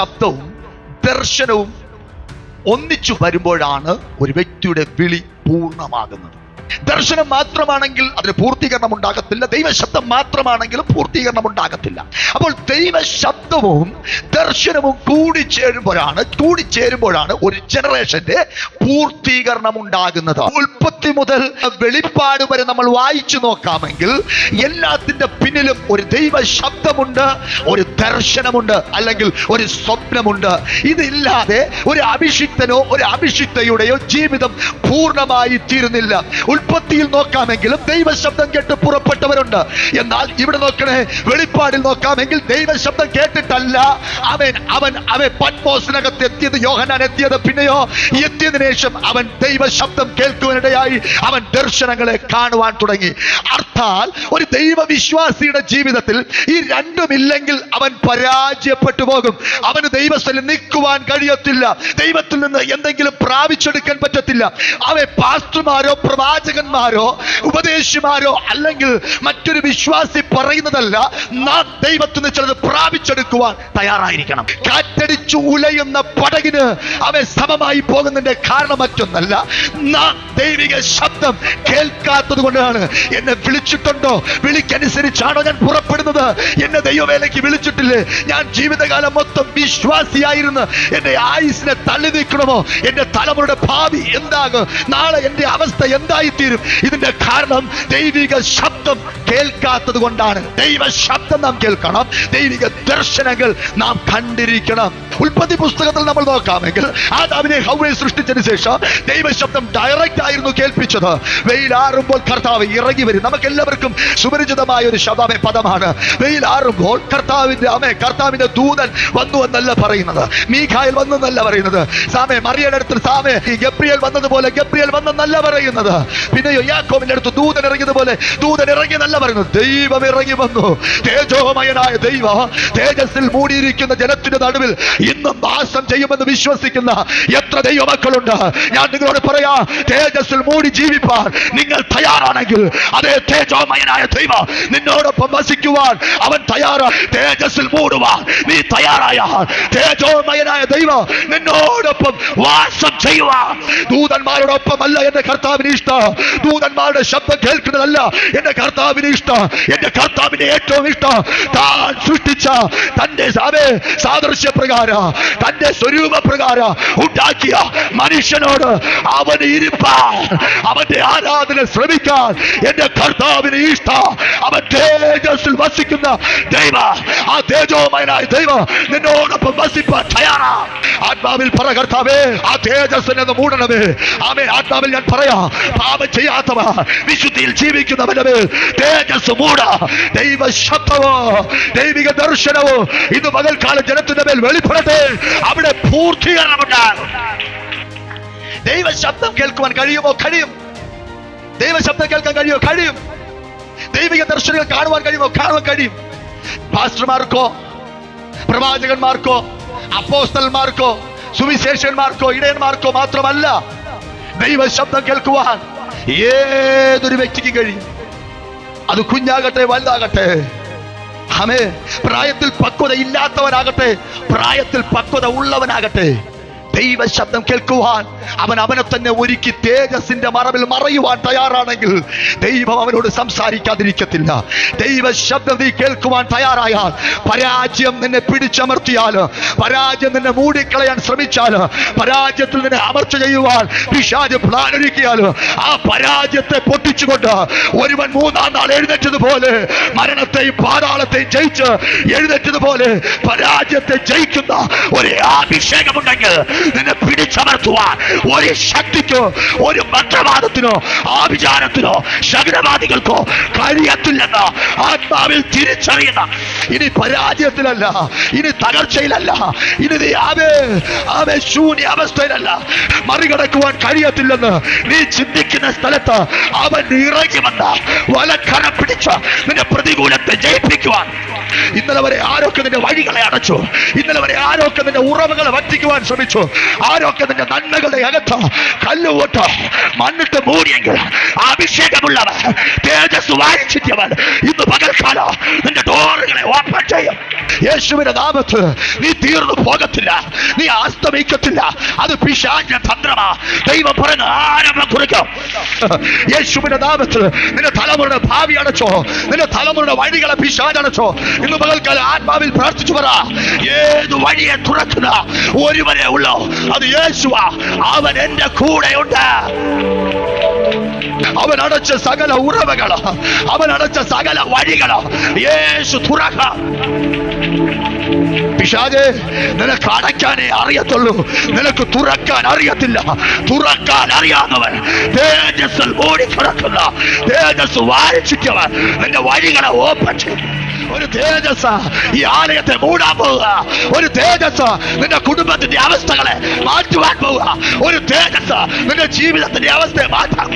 ദൈവശബ്ദവും ദർശനവും ഒന്നിച്ചു വരുമ്പോഴാണ് ഒരു വ്യക്തിയുടെ വിളി പൂർണമാകുന്നത്. ദർശനം മാത്രമാണെങ്കിൽ അതിന് പൂർത്തീകരണം ഉണ്ടാകത്തില്ല. ദൈവശബ്ദം മാത്രമാണെങ്കിലും പൂർത്തീകരണം ഉണ്ടാകത്തില്ല. അപ്പോൾ ദൈവശബ്ദവും ദർശനവും കൂടിച്ചേരുമ്പോഴാണ് കൂടിച്ചേരുമ്പോഴാണ് ഒരു ജനറേഷന്റെ പൂർത്തീകരണം ഉണ്ടാകുന്നത്. ഉൽപ്പത്തി മുതൽ വെളിപ്പാട് വരെ നമ്മൾ വായിച്ചു നോക്കാമെങ്കിൽ എല്ലാത്തിന്റെ പിന്നിലും ഒരു ദൈവ ശബ്ദമുണ്ട് ഒരു ദർശനമുണ്ട് അല്ലെങ്കിൽ ഒരു സ്വപ്നമുണ്ട്. ഇതില്ലാതെ ഒരു അഭിഷിക്തനോ ഒരു അഭിഷിക്തയുടെയോ ജീവിതം പൂർണമായി തീരുന്നില്ല. ഉൽപ്പത്തിയിൽ നോക്കാമെങ്കിലും ദൈവശബ്ദം കേട്ട് പുറപ്പെട്ടവരുണ്ട്. എന്നാൽ ഇവിടെ നോക്കണേ വെളിപ്പാടിൽ നോക്കാമെങ്കിൽ ദൈവശബ്ദം കേട്ടിട്ടല്ല. അവൻ അവൻ അവൻ പത്മോസിനകത്ത് എത്തിയത് യോഹനാൻ എത്തിയത് പിന്നെയോ എത്തിയതിനു ശേഷം അവൻ ദൈവശബ്ദം കേൾക്കുവാനിടയായി അവൻ ദർശനങ്ങളെ കാണുവാൻ തുടങ്ങി. അർത്ഥാൽ ഒരു ദൈവവിശ്വാസിയുടെ ജീവിതത്തിൽ ഈ രണ്ടുമില്ലെങ്കിൽ അവൻ പരാജയപ്പെട്ടു പോകും. അവന് ദൈവസ്ഥലിൽ നിൽക്കുവാൻ കഴിയത്തില്ല. ദൈവത്തിൽ നിന്ന് എന്തെങ്കിലും പ്രാപിച്ചെടുക്കാൻ പറ്റത്തില്ല. അവൻ പാസ്റ്റർമാരോ പ്രവാചകന്മാരോ ഉപദേശിമാരോ അല്ലെങ്കിൽ മറ്റൊരു വിശ്വാസി പറയുന്നതല്ല നാം ദൈവത്തിൽ നിന്ന് ചിലത് പ്രാപിച്ചെടുക്കുവാൻ തയ്യാറായിരിക്കണം. കാറ്റടിച്ചു ഉലയുന്ന പടകിന് അവൻ സമമായി പോകുന്നതിന്റെ കാരണം മറ്റൊന്നല്ല നാം ദൈവിക ശബ്ദം കേൾക്കാത്തത് കൊണ്ടാണ്. എന്നെ വിളിച്ചിട്ടുണ്ടോ? വിളിക്കനുസരിച്ചാണോ ഞാൻ പുറപ്പെടുന്നത്? എന്നെ ദൈവവേലയ്ക്ക് വിളിച്ചിട്ടില്ലേ? ഞാൻ ജീവിതകാലം മൊത്തം വിശ്വാസിയായിരുന്നു. എന്റെ ആയുസിനെ തള്ളി നീക്കണമോ എന്റെ തലമുറയുടെ ഭാവി എന്താകും? നാളെ എന്റെ അവസ്ഥ എന്തായിത്തീരും ഇതിന്റെ കാരണം ദൈവിക ശബ്ദം കേൾക്കാത്തത് കൊണ്ടാണ് ദൈവ ശബ്ദം നാം കേൾക്കണം. ദൈവിക ദർശനങ്ങൾ നാം കണ്ടിരിക്കണം. ഉൽപ്പത്തി പുസ്തകത്തിൽ നമ്മൾ നോക്കാമെങ്കിൽ ആദാവിനെ ഹൗവെ സൃഷ്ടിച്ചതിന് ശേഷം ദൈവശബ്ദം ഡയറക്റ്റ് ആയിരുന്നു കേൾപ്പിച്ചത്. വെയിലാറുമ്പോൾ കർത്താവ് ഇറങ്ങി വരും. നമുക്ക് എല്ലാവർക്കും സുപരിചിതമായ ഒരു ശബ്ദമേ പദമാണ്. വെയിലാറുമ്പോൾ കർത്താവിന്റെ അമ്മ കർത്താവിന്റെ ദൂതൻ വന്നു എന്നല്ല പറയുന്നത്. മീഖായിൽ വന്നു എന്നല്ല പറയുന്നത്. സാമേ മറിയയുടെ അടുത്ത് സാമേ ഈ ഗബ്രിയൽ വന്നതുപോലെ ഗബ്രിയേൽ വന്നെന്നല്ല പറയുന്നത്. പിന്നെയോ യാക്കോവിന്റെ അടുത്ത് ദൂതൻ ഇറങ്ങിയതുപോലെ ദൂതൻ ഇറങ്ങി പറയുന്നത് ദൈവം ഇറങ്ങി വന്നു. തേജോമയനായ ദൈവ തേജസ്സിൽ മൂടിയിരിക്കുന്ന ജനത്തിന്റെ നടുവിൽ ഇന്നും വാസം ചെയ്യുമെന്ന് വിശ്വസിക്കുന്ന എത്ര ദൈവമക്കളുണ്ട്. ഞാൻ നിങ്ങളോട് പറയാ തേജസ്സിൽ മൂടി ജീവിപ്പാൻ നിങ്ങൾ തയ്യാറാണെങ്കിൽ അതേ തേജോമയനായ ദൈവ നിന്നോടൊപ്പം വസിക്കുവാൻ അവൻ തയ്യാറാ. തേജസ്സിൽ മൂടുവാൻ നീ തയ്യാറായ. തേജോമയനായ ദൈവ നിന്നോടൊപ്പം വാസം ചെയ്യുവാൻ. ദൂതന്മാരോടൊപ്പം അല്ല എന്റെ കർത്താവിന് ഇഷ്ടം. ദൂതന്മാരുടെ ശബ്ദം കേൾക്കുന്നതല്ല എന്റെ കർത്താവിന് ഇഷ്ടം. എന്റെ കർത്താവിന്റെ ഏറ്റവും ഇഷ്ടം. താൻ സൃഷ്ടിച്ച തന്റെ സാവേ സാദൃശ്യ പ്രകാരം തന്റെ സ്വരൂപ പ്രകാര ഉണ്ടാക്കിയ മനുഷ്യനോട് അവന് ഇരിപ്പാൻ അവന്റെ ആരാധന ശ്രമിക്കാൻ എന്റെ കർത്താവിന് ഇഷ്ടം. അവൻ തേജസ്സിൽ വസിക്കുന്ന ദൈവ. ആ തേജോമയനായ ദൈവ നിന്നോടൊപ്പം വസിപ്പാൻ തയ്യാറാ. ആത്മാവിൽ പറ കർത്താവേ ആ തേജസ്സിനെ മൂടണമേ. ആമേ ആത്മാവിൽ ഞാൻ പറയാ പാപം ചെയ്യാത്തവ വിശുദ്ധിയിൽ ജീവിക്കുന്നവന്റെ മേൽ തേജസ് മൂട. ദൈവ ശബ്ദമോ ദൈവിക ദർശനമോ ഇന്ന് പകൽക്കാല ജനത്തിന്റെ മേൽ വെളിപ്പെടട്ടെ. അവിടെ പൂർത്തീകരണമുണ്ടാകും. ദൈവ ശബ്ദം കേൾക്കുവാൻ കഴിയുമോ? കഴിയും. ദൈവ ശബ്ദം കേൾക്കാൻ കഴിയുമോ? കഴിയും. ദൈവിക ദർശനങ്ങൾ കാണുവാൻ കഴിയുമോ? കാണുവാൻ കഴിയും. പാസ്റ്റർമാർക്കോ പ്രവാചകന്മാർക്കോ അപ്പോസ്തലന്മാർക്കോ സുവിശേഷന്മാർക്കോ ഇടയന്മാർക്കോ മാത്രമല്ല ദൈവ ശബ്ദം കേൾക്കുവാൻ ഏതൊരു വ്യക്തിക്ക് കഴിയും. അത് കുഞ്ഞാകട്ടെ വലുതാകട്ടെ. ആമേ പ്രായത്തിൽ പക്വത ഇല്ലാത്തവനാകട്ടെ പ്രായത്തിൽ പക്വത ഉള്ളവനാകട്ടെ. ദൈവ ശബ്ദം കേൾക്കുവാൻ അവൻ അവനെ തന്നെ ഒരുക്കി തേജസിന്റെ മറവിൽ മറയുവാൻ തയ്യാറാണെങ്കിൽ ദൈവം അവനോട് സംസാരിക്കാതിരിക്കത്തില്ല. ദൈവ ശബ്ദം നീ കേൾക്കുവാൻ തയ്യാറായാൽ പരാജയം നിന്നെ പിടിച്ചമർത്തിയാൽ പരാജയം നിന്നെ മൂടിക്കളയാൻ ശ്രമിച്ചാൽ പരാജയത്തിൽ നിന്നെ അമർച്ച ചെയ്യുവാൻ പിശാജ് പ്ലാൻ ഒരുക്കിയാൽ ആ പരാജയത്തെ പൊട്ടിച്ചുകൊണ്ട് ഒരുവൻ മൂന്നാം നാൾ എഴുന്നേറ്റതുപോലെ മരണത്തെയും പാതാളത്തെയും ജയിച്ച് എഴുന്നേറ്റതുപോലെ പരാജയത്തെ ജയിക്കുന്ന ഒരു അഭിഷേകമുണ്ടെങ്കിൽ നിന്നെ പിടിച്ചമർത്തുവാൻ ഒരു ശക്തിക്കോ ഒരു മന്ത്രവാദത്തിനോ ആഭിചാരത്തിനോ ശകനവാദികൾക്കോ കഴിയത്തില്ലെന്ന് ആത്മാവിൽ തിരിച്ചറിയുന്ന ഇനി പരാജയത്തിലല്ല ഇനി തകർച്ചയിലല്ല ഇനി ശൂന്യ അവസ്ഥയിലല്ല മറികടക്കുവാൻ കഴിയത്തില്ലെന്ന് നീ ചിന്തിക്കുന്ന സ്ഥലത്ത് അവൻ ഇറങ്ങി വന്ന വലക്കര പിടിച്ച് നിന്റെ പ്രതികൂലത്തെ ജയിപ്പിക്കുവാൻ. ഇന്നലെ വരെ ആരൊക്കെ നിന്റെ വഴികളെ അടച്ചു? ഇന്നലെ വരെ ആരൊക്കെ നിന്റെ ഉറവുകളെ വറ്റിക്കുവാൻ ശ്രമിച്ചു? ആരൊക്കെ നിന്റെ നന്മകളുടെ അകത്ത് കല്ലുവോട്ട് മണ്ണിട്ട് മൂടിയെങ്കിൽ അഭിഷേകമുള്ളവർ തേജസ് വായിച്ചിട്ടവൻ ഇന്ന് പകൽക്കാലം നിന്റെ ഡോറുകളെ ഓപ്പൺ ചെയ്യും. യേശുവിന്റെ നാമത്ത് നീ തീർന്നു പോകത്തില്ല നീ അസ്തമിക്കത്തില്ല. അത് പിശാജ തന്ത്രമാ. ദൈവം പറഞ്ഞ ആരംഭം കുറിക്കും. യേശുവിന്റെ നാമത്തിൽ നിന്റെ തലമുറയുടെ ഭാവി അടച്ചോ നിന്റെ തലമുറയുടെ വഴികളെ പിശാചടച്ചോ ഇന്ന് പകൽക്കാലം ആത്മാവിൽ പ്രാർത്ഥിച്ചു പറ. ഏത് വഴിയെ തുറക്കുന്ന ഒരുവനെ ഉള്ളോ. അത് യേശുവാ. അവൻ എന്റെ കൂടെയുണ്ട്. അവൻ അടച്ച സകല ഉറവകൾ അവൻ അടച്ച സകല വഴികൾ യേശു തുറക പിശാജെ നിനക്ക് അടയ്ക്കാനേ അറിയത്തുള്ളൂ. നിനക്ക് തുറക്കാൻ അറിയത്തില്ല. തുറക്കാൻ അറിയാവുന്നവൻ തേജസ്സിൽ ഓടി തുറക്കുന്ന തേജസ് വായിച്ചിട്ടവൻ നിന്റെ വഴികളെ ഓപ്പൺ ചെയ്യും. ഒരു തേജസ് ഈ ആലയത്തെ മൂടാൻ പോവുക. ഒരു തേജസ് നിന്റെ കുടുംബത്തിന്റെ അവസ്ഥകളെ മാറ്റുവാൻ പോവുക. ഒരു തേജസ് നിന്റെ ജീവിതത്തിന്റെ അവസ്ഥയെ മാറ്റാം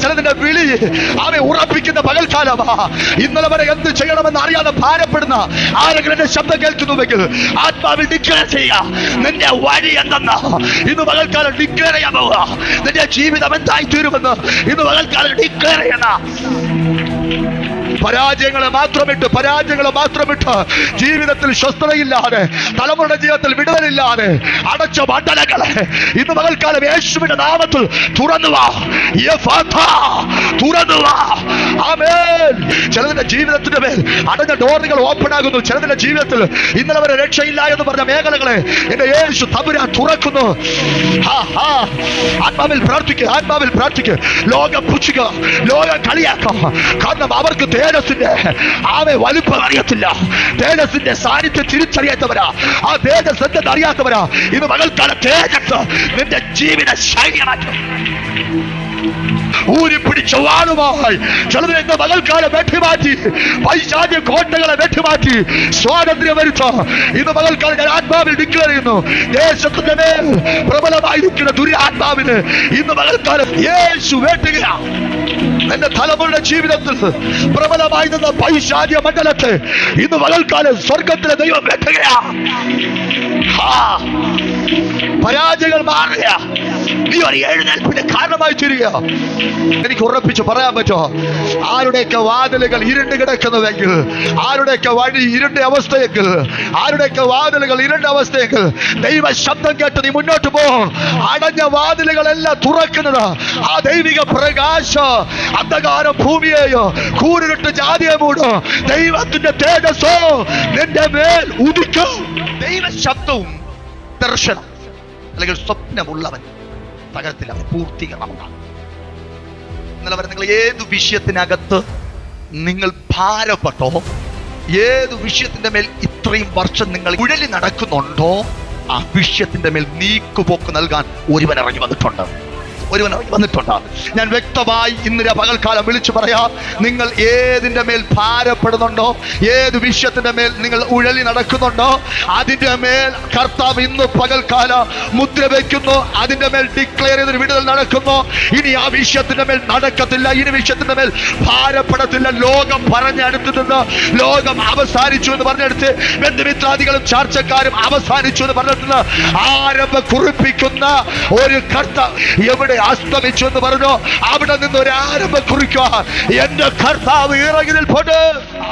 ചിലതിന്റെ വിളി അവയെ ഉറപ്പിക്കുന്ന പകൽക്കാലമാ. ഇന്നലെ വരെ എന്ത് ചെയ്യണമെന്ന് അറിയാതെ ഭാരപ്പെടുന്ന ആരെങ്കിലും എന്റെ ശബ്ദം കേൾക്കുന്നുവെങ്കിൽ ആത്മാവിൽ ഡിക്ലെയർ ചെയ്യുക. നിന്റെ വഴി എന്തെന്ന്? ഇന്ന് പകൽക്കാലം ഡിക്ലെയർ ചെയ്യാൻ പോവുക. നിന്റെ ജീവിതം എന്തായി തീരുമെന്ന് ഇന്ന് പകൽക്കാലം ഡിക്ലെയർ ചെയ്യണം. പരാജയങ്ങളെ മാത്രമിട്ട് പരാജയങ്ങളെ മാത്രമിട്ട് ജീവിതത്തിൽ സ്വസ്ഥതയില്ലാതെ തലമുറയുടെ ജീവിതത്തിൽ വിടുതലില്ലാതെ അടച്ച മണ്ഡലങ്ങളെ ഇന്ന് പകൽക്കാലം യേശുവിന്റെ നാമത്തിൽ തുറന്നു വാ. തുറന്നു വാ. ആമേൻ. ചിലതിന്റെ ജീവിതത്തിന്റെ മേൽ അടഞ്ഞ ഡോറുകൾ ഓപ്പൺ ആകുന്നു. ചിലതിന്റെ ജീവിതത്തിൽ ഇന്നലെ വരെ രക്ഷയില്ല എന്ന് പറഞ്ഞ മേഖലകളെ എന്റെ യേശു തപുര തുറക്കുന്നു. ആത്മാവിൽ പ്രാർത്ഥിക്കുക ആത്മാവിൽ പ്രാർത്ഥിക്കുക ലോകം പുച്ഛിക്കുക ലോകം കളിയാക്കാം കാരണം അവർക്ക് തേജസ്സിന്റെ ആവെ വലുപ്പം അറിയത്തില്ല. തേജസിന്റെ സാന്നിധ്യം തിരിച്ചറിയാത്തവരാ. ആ തേജസ് എന്തെന്ന് അറിയാത്തവരാ. ഇത് മകൾക്കാല തേജസ്. നിന്റെ ജീവിത ശൈലിയാക്കും. ഊരിപ്പിടിച്ച വാളുമായി. വെട്ടിമാറ്റി. കോട്ടകളെ വെട്ടിമാറ്റി. സ്വാതന്ത്ര്യം ഞാൻ ആത്മാവിൽ ചെയ്യുന്നു. പ്രബലമായിരിക്കുന്ന ദുരാത്മാവിന് ഇന്ന് മകൾക്കാലം യേശു വേട്ടുകയാ. എന്റെ തലമുറയുടെ ജീവിതത്തിൽ പ്രബലമായി നിന്ന പൈശാചിക മണ്ഡലത്തെ ഇന്ന് മകൾക്കാലം സ്വർഗത്തിലെ ദൈവം വെട്ടുകയാ ഹാ. പരാജയങ്ങൾ മാറുക നീ ഒരു എഴുന്നേൽപ്പിന്റെ കാരണമായി തീരുക എനിക്ക് ഉറപ്പിച്ച് പറയാൻ പറ്റുമോ? ആരുടെയൊക്കെ വാതിലുകൾ ഇരുണ്ട് കിടക്കുന്നുവെങ്കിൽ ആരുടെയൊക്കെ വഴി ഇരുണ്ട അവസ്ഥയെങ്കിൽ ആരുടെയൊക്കെ വാതിലുകൾ ഇരുണ്ട അവസ്ഥയെങ്കിൽ ദൈവ ശബ്ദം കേട്ട് നീ മുന്നോട്ട് പോകും അടഞ്ഞ വാതിലുകളെല്ലാം തുറക്കുന്നത് ആ ദൈവിക പ്രകാശ അന്ധകാര ഭൂമിയെയോ കൂരിട്ട് ജാതിയെ മൂടോ. ദൈവത്തിന്റെ തേജസ്സോ നിന്റെ മേൽ ഉദിക്കും. ദൈവ ശബ്ദവും ദർശനം അല്ലെങ്കിൽ സ്വപ്നമുള്ളവൻ. തകരത്തിൽ പൂർത്തീകരണമുണ്ടാകും പൂർത്തീകരണം ഉണ്ടാകും നിങ്ങൾ ഏത് വിഷയത്തിനകത്ത് നിങ്ങൾ ഭാരപ്പെട്ടോ ഏത് വിഷയത്തിന്റെ മേൽ ഇത്രയും വർഷം നിങ്ങൾ ഉഴലി നടക്കുന്നുണ്ടോ ആ വിഷയത്തിന്റെ മേൽ നീക്കുപോക്ക് നൽകാൻ ഒരുവൻ ഇറങ്ങി വന്നിട്ടുണ്ട്. ഒരുവൻ വന്നിട്ടുണ്ട്. ഞാൻ വ്യക്തമായി ഇന്നലെ പകൽക്കാലം വിളിച്ചു പറയാം നിങ്ങൾ ഏതിന്റെ മേൽ ഭാരപ്പെടുന്നുണ്ടോ? ഏത് വിഷയത്തിന്റെ മേൽ നിങ്ങൾ ഉഴലി നടക്കുന്നുണ്ടോ? അതിന്റെ മേൽ കർത്താവ് ഇന്ന് പകൽക്കാല മുദ്ര വയ്ക്കുന്നു അതിന്റെ മേൽ ഡിക്ലെയർ ചെയ്തൊരു വിടുതൽ നടക്കുന്നു. ഇനി ആ വിഷയത്തിന്റെ മേൽ നടക്കത്തില്ല ഇനി വിഷയത്തിന്റെ മേൽ ഭാരപ്പെടത്തില്ല. ലോകം പറഞ്ഞടുത്ത് നിന്ന് ലോകം അവസാനിച്ചു എന്ന് പറഞ്ഞെടുത്ത് ബന്ധുമിത്രാദികളും ചർച്ചക്കാരും അവസാനിച്ചു എന്ന് പറഞ്ഞെടുത്ത് ആരംഭ കുറിപ്പിക്കുന്ന ഒരു കർത്ത എവിടെ അസ്തമിച്ചു എന്ന് പറഞ്ഞു. അവിടെ നിന്ന് ഒരു ആരംഭം കുറിക്കുക. എന്റെ കർത്താവ് ഇറങ്ങി പോട്ട്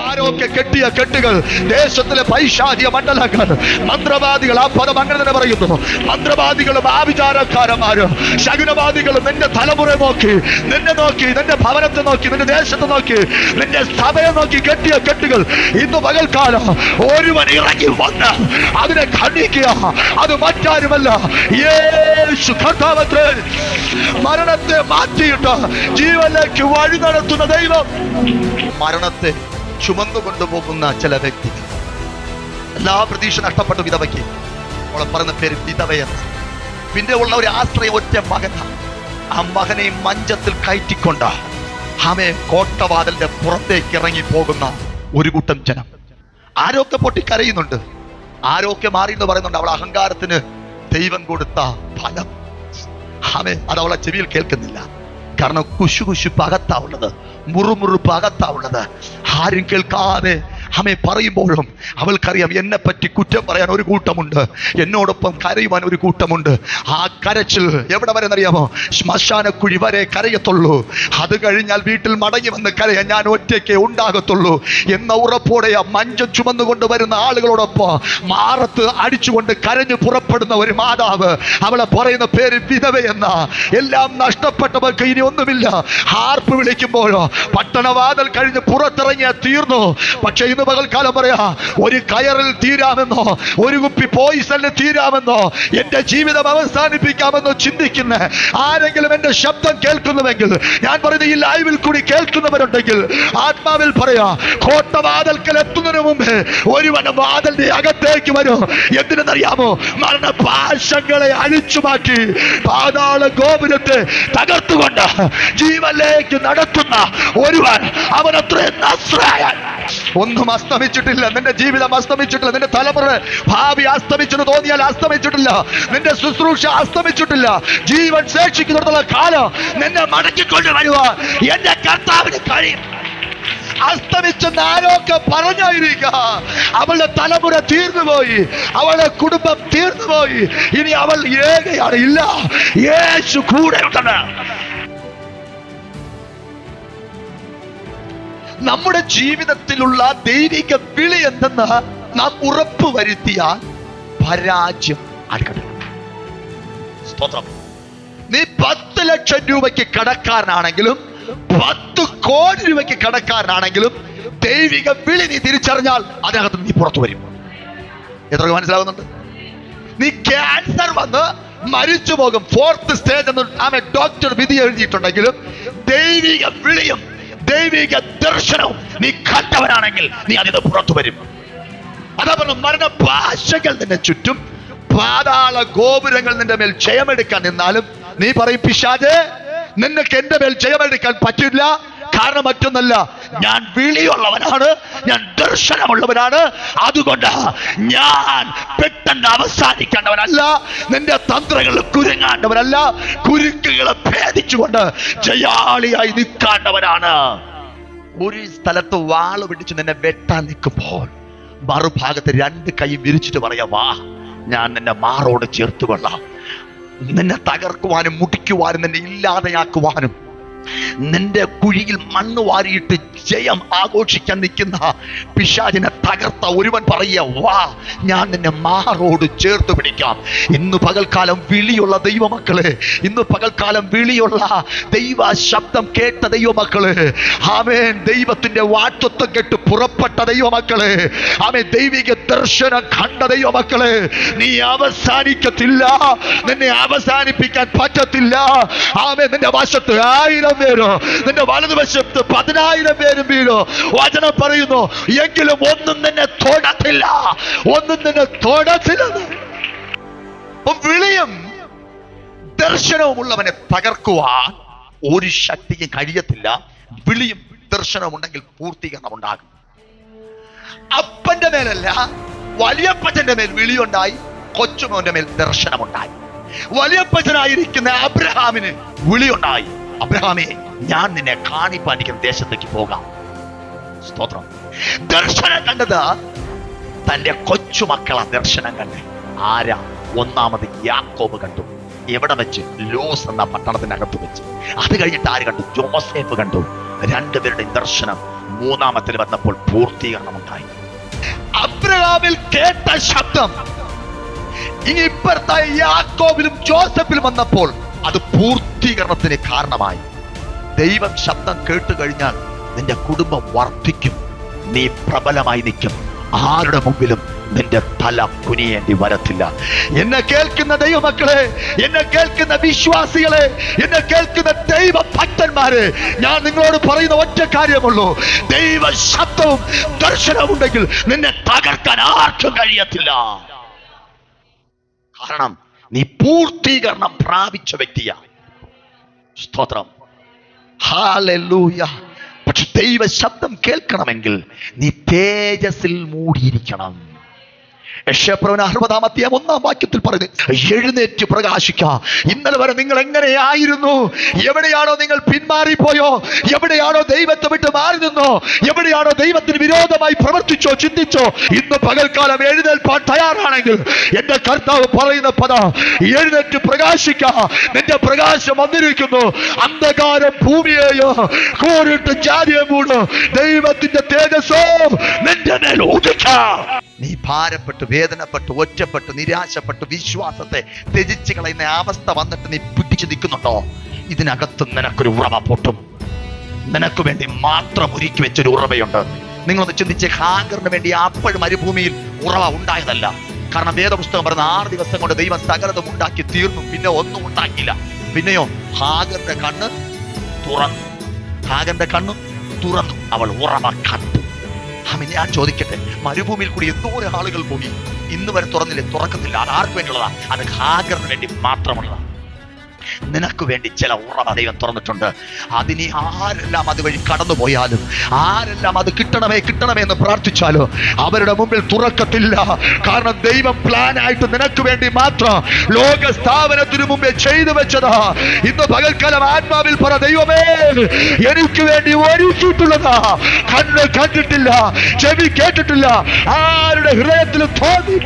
ആരൊക്കെ കെട്ടിയ കെട്ടുകൾ ദേശത്തിലെ പൈശാചിക മണ്ഡലങ്ങൾ മന്ത്രവാദികൾ ആ പദം അങ്ങനെ തന്നെ പറയുന്നു. മന്ത്രവാദികളും ആവിചാരക്കാരന്മാരും ശകുനവാദികളും നിന്റെ തലമുറ നോക്കി നിന്നെ നോക്കി നിന്റെ ഭവനത്തെ നോക്കി നിന്റെ ദേശത്തെ നോക്കി നിന്റെ സഭയെ നോക്കി കെട്ടിയ കെട്ടുകൾ ഇന്ന് പകൽക്കാലം ഒരുവൻ ഇറങ്ങി വന്ന് അതിനെ ഖണ്ഡിക്കുക. അത് മറ്റാരുമല്ല. യേശു കർത്താവത്തെ മരണത്തെ മാറ്റിയിട്ട് ജീവനിലേക്ക് വഴി നടത്തുന്ന ദൈവം. മരണത്തെ ചുമന്നു കൊണ്ടുപോകുന്ന ചില വ്യക്തികൾ എല്ലാ പ്രതീക്ഷ നഷ്ടപ്പെട്ട വിധവയ്ക്ക്. അവളെ പറഞ്ഞ പേര് വിധവയെന്ന് പിന്നെ ഉള്ള ഒരു ആശ്രയം ഒറ്റ മകനാണ് ആ മകനെ മഞ്ചത്തിൽ കയറ്റിക്കൊണ്ട് ആമെ കോട്ടവാതിലിന്റെ പുറത്തേക്ക് ഇറങ്ങി പോകുന്ന ഒരു കൂട്ടം ജനം. ആരോഗ്യ പൊട്ടി കരയുന്നുണ്ട് ആരോഗ്യം മാറി എന്ന് പറയുന്നുണ്ട്? അവൾ അഹങ്കാരത്തിന് ദൈവം കൊടുത്ത ഫലം. ആമേ അത് അവളെ ചെവിയിൽ കേൾക്കുന്നില്ല. കാരണം കുശു കുശുപ്പ് അകത്താ ഉള്ളത്. മുറുമുറുപ്പ് അകത്താ ഉള്ളത്. ആരും കേൾക്കാതെ അമ്മയെ പറയുമ്പോഴും അവൾക്കറിയാം എന്നെ പറ്റി കുറ്റം പറയാൻ ഒരു കൂട്ടമുണ്ട്. എന്നോടൊപ്പം കരയുവാൻ ഒരു കൂട്ടമുണ്ട്. ആ കരച്ചിൽ എവിടെ വരെ എന്നറിയാമോ? ശ്മശാനക്കുഴി വരെ കരയത്തുള്ളൂ. അത് കഴിഞ്ഞാൽ വീട്ടിൽ മടങ്ങി വന്ന് കരയാൻ ഞാൻ ഒറ്റയ്ക്ക് ഉണ്ടാകത്തുള്ളൂ. എന്ന ഉറപ്പോടെ ആ മഞ്ചം ചുമന്നുകൊണ്ട് വരുന്ന ആളുകളോടൊപ്പം മാറത്ത് അടിച്ചുകൊണ്ട് കരഞ്ഞു പുറപ്പെടുന്ന ഒരു മാതാവ് അവളെ പറയുന്ന പേര് വിധവയെന്ന എല്ലാം നഷ്ടപ്പെട്ടവർക്ക് ഇനി ഒന്നുമില്ല. ഹാർപ്പ് വിളിക്കുമ്പോഴോ പട്ടണവാതൽ കഴിഞ്ഞ് പുറത്തിറങ്ങിയാൽ തീർന്നു. പക്ഷേ ഇന്ന് പകൽക്കാലം പറയാ ഒരു കയറിൽ തീരാമെന്നോ ഒരു കുപ്പി പോയിസണിൽ തീരാമെന്നോ എന്റെ ജീവിതം അവസാനിപ്പിക്കാമെന്നോ ചിന്തിക്കുന്ന ആരെങ്കിലും എന്റെ ശബ്ദം കേൾക്കുന്നുവെങ്കിൽ ഞാൻ പറയുന്ന ഈ ലൈവിൽ കൂടി കേൾക്കുന്നവരുണ്ടെങ്കിൽ ആത്മാവിൽ പറയാ കോട്ടവാതൽക്കൽ എത്തുന്നതിന് മുമ്പ് ഒരുവൻ വാതലിന്റെ അകത്തേക്ക് വരും. എന്തിനെന്നറിയാമോ? മരണപാശങ്ങളെ അഴിച്ചു മാറ്റി പാതാള ഗോപുരത്തെ തകർത്തുകൊണ്ട് ജീവനിലേക്ക് നടത്തുന്ന ഒരുവൻ അവനത്ര നസ്രായൻ. ഒന്നും അസ്തമിച്ചിട്ടില്ല. നിന്റെ ജീവിതം അസ്തമിച്ചിട്ടില്ല. നിന്റെ തലമുറ ഭാവി അസ്തമിച്ചെന്ന് തോന്നിയാൽ അസ്തമിച്ചിട്ടില്ല. നിന്റെ ശുശ്രൂഷ അസ്തമിച്ചിട്ടില്ല. ജീവൻ ശേഷിക്കുന്നിടത്തുള്ള കാലം നിന്നെ മടക്കിക്കൊണ്ട് വരുവാൻ എന്റെ കർത്താവിന് കഴിയും. അസ്തമിച്ചെന്ന് ആരോക്കെ പറഞ്ഞായിരിക്ക. അവളുടെ തലമുറ തീർന്നുപോയി. അവളുടെ കുടുംബം തീർന്നുപോയി. ഇനി അവൾ ഏകയാണ്. ഇല്ല. യേശു കൂടെ ഉണ്ടെന്ന് നമ്മുടെ ജീവിതത്തിലുള്ള ദൈവിക വിളി എന്തെന്ന് നാം ഉറപ്പ് വരുത്തിയാൽ പരാജയം അടുക്കണം സ്തോത്രം. നീ പത്ത് ലക്ഷം രൂപയ്ക്ക് കടക്കാരനാണെങ്കിലും പത്ത് കോടി രൂപയ്ക്ക് കടക്കാരനാണെങ്കിലും ദൈവിക വിളി നീ തിരിച്ചറിഞ്ഞാൽ അതിനകത്ത് നീ പുറത്തു വരും. എത്ര മനസ്സിലാകുന്നുണ്ട് നീ ക്യാൻസർ വന്ന് മരിച്ചു പോകും ഫോർത്ത് സ്റ്റേജ് എന്ന് ആമെ ഡോക്ടർ വിധി എഴുതിയിട്ടുണ്ടെങ്കിലും ദൈവിക വിളിയും ദൈവിക ദർശനം നീ കണ്ടവനാണെങ്കിൽ നീ അതിന് പുറത്തു വരും. അതാ മരണ ഭാഷകൾ നിന്നെ ചുറ്റും പാതാള ഗോപുരങ്ങൾ നിന്റെ മേൽ ജയമെടുക്കാൻ നിന്നാലും നീ പറയും പിശാജ് നിനക്ക് എന്റെ മേൽ ജയമെടുക്കാൻ പറ്റില്ല. കാരണം മറ്റൊന്നല്ല ഞാൻ വിളിയുള്ളവനാണ് ഞാൻ ദർശനമുള്ളവനാണ്. അതുകൊണ്ട് ഞാൻ പെട്ടെന്ന് അവസാനിക്കേണ്ടവനല്ല നിന്റെ തന്ത്രങ്ങൾ കുരുങ്ങാണ്ടവനല്ല കുരുക്കുകളെ ഭേദിച്ചുകൊണ്ട് ജയാളിയായി നിൽക്കാണ്ടവനാണ്. ഒരു സ്ഥലത്ത് വാൾ പിടിച്ച് നിന്നെ വെട്ടാൻ നിൽക്കുമ്പോൾ മറുഭാഗത്ത് രണ്ട് കൈ വിരിച്ചിട്ട് പറയാ വാ ഞാൻ നിന്നെ മാറോട് ചേർത്തുകൊള്ളാം നിന്നെ തകർക്കുവാനും മുടിക്കുവാനും നിന്നെ ഇല്ലാതെയാക്കുവാനും നിന്റെ കുഴിയിൽ മണ്ണ് വാരിയിട്ട് ജയം ആഘോഷിക്കാൻ നിൽക്കുന്ന പിശാചിനെ തകർത്ത ഒരുവൻ പറയ വാ ഞാൻ നിന്നെ മാറോട് ചേർത്ത് പിടിക്കാം. ഇന്ന് പകൽക്കാലം വിളിയുള്ള ദൈവമക്കളെ ഇന്ന് പകൽക്കാലം വിളിയുള്ള ദൈവ ശബ്ദം കേട്ട ദൈവമക്കളെ ആമേൻ. ദൈവത്തിന്റെ വാറ്റത്വം കേട്ട് പുറപ്പെട്ട ദൈവമക്കളെ ആമേ ദൈവിക ദർശനം കണ്ട ദൈവമക്കളെ നീ അവസാനിക്കത്തില്ല. നിന്നെ അവസാനിപ്പിക്കാൻ പറ്റത്തില്ല. ആമേ നിന്റെ വശത്ത് ആയിരം പേരോ? നിന്റെ വലതുവശത്ത് പതിനായിരം പേരും വീഴോ വചനം പറയുന്നു എങ്കിലും ഒന്നും നിന്നെ തൊടത്തില്ല. ഒന്നും നിന്നെ തൊടത്തില്ലെന്ന് അപ്പൊ വിളിയും ദർശനവും ഉള്ളവനെ തകർക്കുവാൻ ഒരു ശക്തിക്ക് കഴിയത്തില്ല. വിളിയും ദർശനവും ഉണ്ടെങ്കിൽ പൂർത്തീകരണം ഉണ്ടാകും. അപ്പന്റെ മേലല്ല വലിയപ്പച്ചന്റെ മേൽ വിളിയുണ്ടായി കൊച്ചുമോന്റെ മേൽ ദർശനമുണ്ടായി. വലിയപ്പച്ചനായിരിക്കുന്ന അബ്രഹാമിന് വിളിയുണ്ടായി. അബ്രഹാമേ ഞാൻ നിന്നെ കാണിപ്പാനിക്കുന്ന ദേശത്തേക്ക് പോകാം. സ്തോത്രം. ദർശനം കണ്ടത് തന്റെ കൊച്ചുമക്കളെ ദർശനം കണ്ട്. ആരാ? ഒന്നാമത് യാക്കോബ് കണ്ടു. എവിടെ വെച്ച്? ലോസ് എന്ന പട്ടണത്തിനകത്ത് വെച്ച്. അത് കഴിഞ്ഞിട്ട് ആര് കണ്ടു? ജോസേഫ് കണ്ടു. രണ്ടുപേരുടെ ദർശനം മൂന്നാമത്തിൽ വന്നപ്പോൾ പൂർത്തീകരണം ഉണ്ടായി അബ്രഹാമിൽ കേട്ട ശബ്ദം. ഇനി ഇപ്പുറത്തായി യാക്കോബിലും ജോസഫിലും വന്നപ്പോൾ അത് പൂർത്തീകരണത്തിന് കാരണമായി. ദൈവം ശബ്ദം കേട്ടു കഴിഞ്ഞാൽ നിന്റെ കുടുംബം വർദ്ധിക്കും. നീ പ്രബലമായി നിൽക്കും. ആരുടെ മുമ്പിലും നിന്റെ തല കുനിയേണ്ടി വരത്തില്ല. എന്നെ കേൾക്കുന്ന ദൈവമക്കളെ എന്നെ കേൾക്കുന്ന വിശ്വാസികളെ എന്നെ കേൾക്കുന്ന ദൈവ ഭക്തന്മാരെ ഞാൻ നിങ്ങളോട് പറയുന്ന ഒറ്റ കാര്യമുള്ളൂ. ദൈവ ശബ്ദവും ദർശനവും ഉണ്ടെങ്കിൽ നിന്നെ തകർക്കാൻ ആർക്കും കഴിയത്തില്ല. കാരണം നീ പൂർത്തീകരണം പ്രാപിച്ച വ്യക്തിയാ സ്തോത്രം. പക്ഷെ ദൈവ ശബ്ദം കേൾക്കണമെങ്കിൽ നീ തേജസ്സിൽ മൂടിയിരിക്കണം. യശപ്രവന അറുപതാമത്തെ ഒന്നാം വാക്യത്തിൽ പറഞ്ഞു എഴുന്നേറ്റ് പ്രകാശിക്ക. ഇന്നലെ വരെ നിങ്ങൾ എങ്ങനെയായിരുന്നു? എവിടെയാണോ നിങ്ങൾ പിന്മാറിപ്പോയോ? എവിടെയാണോ ദൈവത്തെ വിട്ട് മാറി നിന്നോ? എവിടെയാണോ ദൈവത്തിന് വിരോധമായി പ്രവർത്തിച്ചോ ചിന്തിച്ചോ? ഇന്ന് പകൽക്കാലം എഴുന്നേൽപ്പാൻ തയ്യാറാണെങ്കിൽ എന്റെ കർത്താവ് പറയുന്ന പദ എഴുന്നേറ്റ് പ്രകാശിക്ക. നിന്റെ പ്രകാശം വന്നിരിക്കുന്നു. അന്ധകാരം ഭൂമിയെയോ കോരിട്ട് ജാതിയെ മൂട്. ദൈവത്തിന്റെ തേജസ്സോ നിന്റെ മേൽ ഉദിക്കാം. നീ ഭാരപ്പെട്ട് വേദനപ്പെട്ട് ഒറ്റപ്പെട്ട് നിരാശപ്പെട്ട് വിശ്വാസത്തെ ത്യജിച്ച് കളയുന്ന അവസ്ഥ വന്നിട്ട് നീ പിടിച്ചു നിൽക്കുന്നുണ്ടോ? ഇതിനകത്ത് നിനക്കൊരു ഉറവ പൊട്ടും. നിനക്ക് വേണ്ടി മാത്രം ഒരുക്കി വെച്ചൊരു ഉറവയുണ്ട്. നിങ്ങളൊന്ന് ചിന്തിച്ച് ഹാഗറിന് വേണ്ടി അപ്പോഴും മരുഭൂമിയിൽ ഉറവ ഉണ്ടായതല്ല. കാരണം വേദപുസ്തകം പറഞ്ഞ ആറ് ദിവസം കൊണ്ട് ദൈവം സകലതും ഉണ്ടാക്കി തീർന്നു പിന്നെ ഒന്നും ഉണ്ടാക്കിയില്ല. പിന്നെയോ ഹാഗറിന്റെ കണ്ണ് തുറന്നു. ഹാഗറിന്റെ കണ്ണ് തുറന്നു. അവൾ ഉറവ കണ്ടു. അമ്മ ഞാൻ ചോദിക്കട്ടെ മരുഭൂമിയിൽ കൂടി എന്തോരം ആളുകൾ പോയി. ഇന്ന് വരെ തുറന്നില്ലേ? തുറക്കത്തില്ല അത് ആർക്ക് വേണ്ടിയുള്ളതാ? അത് ഹാഗറിന് വേണ്ടി മാത്രമുള്ളതാ. നിനക്ക് വേണ്ടി ചില ഉറവ ദൈവം തുറന്നിട്ടുണ്ട്. അതിനെ ആരെല്ലാം അതുവഴി കടന്നു പോയാലും ആരെല്ലാം അത് കിട്ടണമേ കിട്ടണമേ എന്ന് പ്രാർത്ഥിച്ചാലോ അവരുടെ മുമ്പിൽ തുറക്കത്തില്ല. കാരണം ദൈവം പ്ലാൻ ആയിട്ട് നിനക്ക് വേണ്ടി മാത്രം ലോക സ്ഥാപനത്തിനു മുമ്പേ ചെയ്തു വെച്ചതാ. ഇന്ന് പകൽക്കാലം ആത്മാവിൽ പറ ദൈവമേ എനിക്ക് വേണ്ടി ഒരുക്കിയിട്ടുള്ളതാ. കണ്ണ് കണ്ടിട്ടില്ല ചെവി കേട്ടിട്ടില്ല. ആരുടെ ഹൃദയത്തിൽ തോന്നി